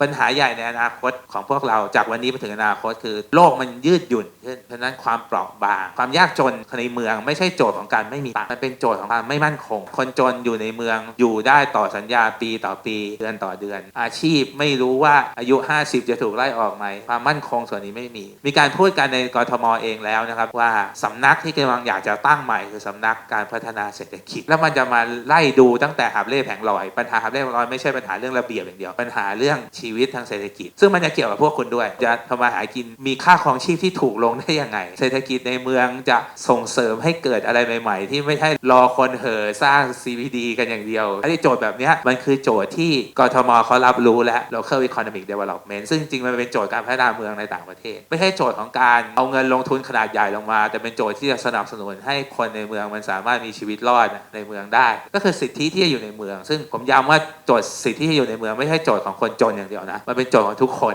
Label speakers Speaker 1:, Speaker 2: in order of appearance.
Speaker 1: ปัญหาใหญ่ในอนาคตของพวกเราจากวันนี้ไปถึงอนาคตคือโลกมันยืดหยุ่นขึ้น เพราะฉะนั้นความเปราะบาง ความยากจนในเมืองไม่ใช่โจทย์ของการไม่มีตังค์มันเป็นโจทย์ของความไม่มั่นคง คนจนอยู่ในเมืองอยู่ได้ต่อสัญญาปีต่อปีเดือนต่อเดือน อาชีพไม่รู้ว่าอายุ 50 จะถูกไล่ออกไหมความมั่นคงส่วนนี้ไม่มี มีการพูดกันในกรทมเองแล้วนะครับว่าสำนักที่กำลังอยากจะตั้งใหม่คือสำนักการพัฒนาเศรษฐกิจ แล้วมันจะมาไล่ดูตั้งแต่หาบเล่แผงลอย ปัญหาหาบเล่แผงลอยไม่ใช่ปัญหาเรื่องระเบียบอย่างเดียวปัญหาเรื่องชีวิตทางเศรษฐกิจ ซึ่งมันจะเกี่ยวกับพวกคุณด้วย จะทำมาหากินมีค่าครองชีพที่ถูกลงได้ยังไง เศรษฐกิจในเมืองจะส่งเสริมให้เกิดอะไรใหม่ ๆ ที่ไม่ใช่รอคนเห่อสร้าง CBD กันอย่างเดียวไอ้โจทย์แบบนี้มันคือโจทย์ที่กทมเขารับรู้แล้ว local economic development ซึ่งจริงๆมันเป็นโจทย์การพัฒนาเมืองในต่างประเทศ ไม่ใช่โจทย์ของการเอาเงินลงทุนขนาดใหญ่ลงมา แต่เป็นโจทย์ที่จะสนับสนุนให้คนในเมืองมันสามารถมีชีวิตรอดในเมืองได้ ก็คือสิทธิที่จะอยู่ในเมือง ซึ่งผมย้ำว่าโจทย์สิทธิที่จะอยู่ในเมืองไม่ใช่โจทย์ของคนจนอย่างเดียวนะมันเป็นโจทย์ของทุกคน